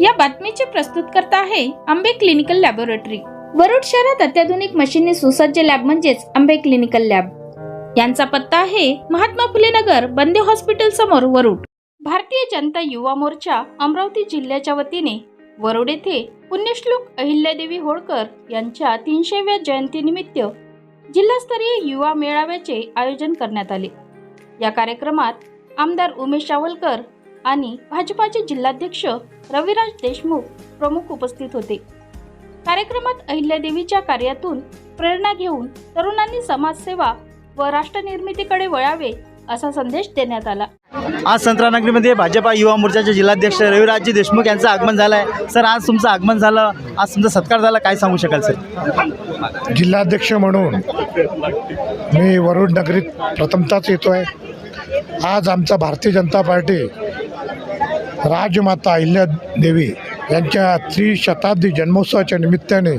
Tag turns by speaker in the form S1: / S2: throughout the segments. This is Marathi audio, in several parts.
S1: या बातमीचे प्रस्तुतकर्ता आहे आंबे क्लिनिकल लॅबोरेटरी वरुड शहरात अत्याधुनिक मशीनने सुसज्ज लॅब म्हणजेच आंबे क्लिनिकल लॅब यांचा पत्ता आहे महात्मा फुले नगर बंदे हॉस्पिटल समोर वरुड भारतीय जनता युवा मोर्चा अमरावती जिल्ह्याच्या वतीने वरुड येथे पुण्यश्लोक अहिल्यादेवी होळकर यांच्या तीनशेव्या जयंतीनिमित्त जिल्हास्तरीय युवा मेळाव्याचे आयोजन करण्यात आले या कार्यक्रमात आमदार उमेश चावलकर आणि भाजपाचे जिल्हाध्यक्ष रविराज देशमुख प्रमुख उपस्थित होते कार्यक्रमात अहिल्यादेवीच्या कार्यातून प्रेरणा घेऊन तरुणांनी समाजसेवा व राष्ट्रनिर्मितीकडे वळावे असा संदेश देण्यात आला
S2: आज संत्रानगरीमध्ये भाजपा युवा मोर्चाचे जिल्हाध्यक्ष रविराजजी देशमुख यांचं आगमन झालं आहे सर आज तुमचं आगमन झालं आज तुमचा सत्कार झाला काय सांगू शकाल सर
S3: जिल्हाध्यक्ष म्हणून मी वरुण नगरीत प्रथमताच येतो आहे आज आमचा भारतीय जनता पार्टी राजमाता देवी यांच्या त्रिशताब्दी जन्मोत्सवाच्या निमित्ताने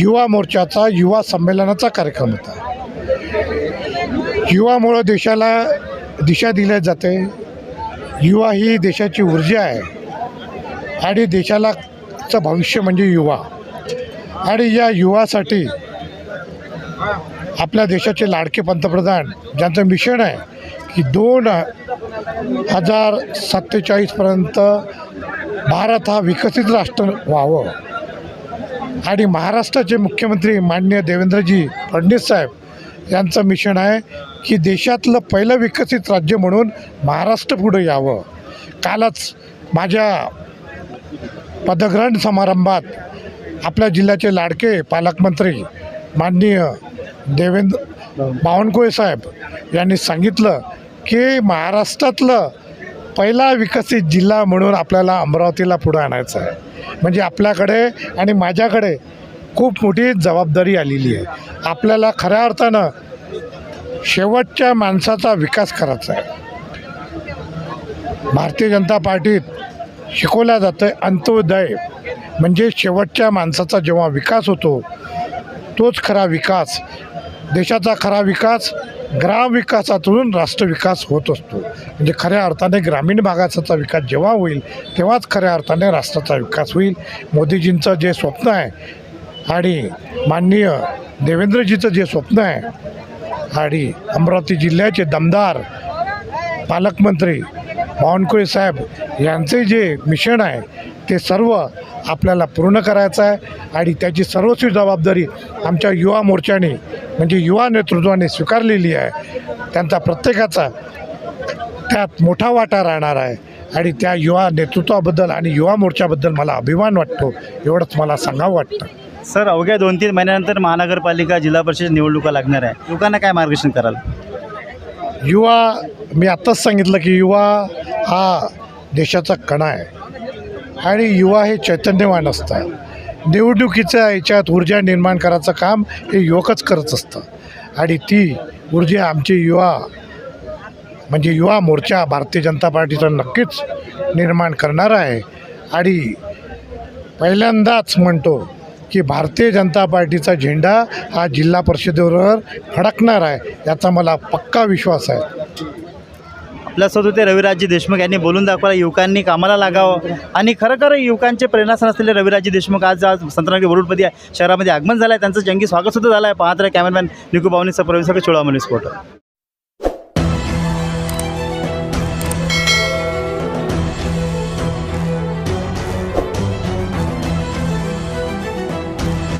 S3: युवा मोर्चाचा युवा संमेलनाचा कार्यक्रम होता युवामुळं देशाला दिशा दिल्या जाते युवा ही देशाची ऊर्जा आहे आणि देशालाचं भविष्य म्हणजे युवा आणि या युवासाठी आपल्या देशाचे लाडके पंतप्रधान ज्यांचं मिशन आहे की दोन हजार सत्तेचाळीसपर्यंत भारत हा विकसित राष्ट्र व्हावं आणि महाराष्ट्राचे मुख्यमंत्री माननीय देवेंद्रजी फडणवीस साहेब यांचं मिशन आहे की देशातलं पहिलं विकसित राज्य म्हणून महाराष्ट्र पुढं यावं कालच माझ्या पदग्रहण समारंभात आपल्या जिल्ह्याचे लाडके पालकमंत्री माननीय देवेंद्र बावनकुळे साहेब यांनी सांगितलं की महाराष्ट्रातलं पहिला विकसित जिल्हा म्हणून आपल्याला अमरावतीला पुढं आणायचं आहे म्हणजे आपल्याकडे आणि माझ्याकडे खूप मोठी जबाबदारी आलेली आहे आपल्याला खऱ्या अर्थानं शेवटच्या माणसाचा विकास करायचा आहे भारतीय जनता पार्टीत शिकवल्या जातं अंत्योदय म्हणजे शेवटच्या माणसाचा जेव्हा विकास होतो तोच खरा विकास देशाचा खरा विकास ग्रामविकासातून राष्ट्रविकास होत असतो म्हणजे खऱ्या अर्थाने ग्रामीण भागाचा विकास जेव्हा होईल तेव्हाच खऱ्या अर्थाने राष्ट्राचा विकास होईल मोदीजींचं जे स्वप्न आहे आणि माननीय देवेंद्रजीचं जे स्वप्न आहे आणि अमरावती जिल्ह्याचे दमदार पालकमंत्री बावनकुळे साहेब यांचे जे मिशन आहे ते सर्व आपल्याला पूर्ण करायचं आहे आणि त्याची सर्वस्वी जबाबदारी आमच्या युवा मोर्चाने म्हणजे युवा नेतृत्वाने स्वीकारलेली आहे त्यांचा प्रत्येकाचा त्यात मोठा वाटा राहणार आहे आणि त्या युवा नेतृत्वाबद्दल आणि युवा मोर्चाबद्दल मला अभिमान वाटतो एवढंच मला सांगावं वाटतं
S2: सर अवघ्या दोन तीन महिन्यानंतर महानगरपालिका जिल्हा परिषद निवडणुका लागणार आहे लोकांना काय मार्गदर्शन कराल
S3: युवा मी आत्ताच सांगितलं की युवा हा देशाचा कणा आहे आणि युवा हे चैतन्यवान असतात निवडणुकीच्या याच्यात ऊर्जा निर्माण करायचं काम हे युवकच करत असतं आणि ती ऊर्जा आमची युवा म्हणजे युवा मोर्चा भारतीय जनता पार्टीचा नक्कीच निर्माण करणार आहे आणि पहिल्यांदाच म्हणतो की भारतीय जनता पार्टीचा झेंडा हा जिल्हा परिषदेवर फडकणार आहे याचा मला पक्का विश्वास आहे
S2: आपल्यासोबत होते रविराजजी देशमुख यांनी बोलून दाखवला युवकांनी कामाला लागावं आणि खरं खरं युवकांचे प्रेरणास्थान असलेले रविराजजी देशमुख आज आज संतनगर वरुडपती शहरामध्ये आगमन झालं आहे त्यांचं जंगी सुद्धा झालं आहे पाहत कॅमेरामॅन निकू बावनीचा प्रवेश चोळा मनीस फोटो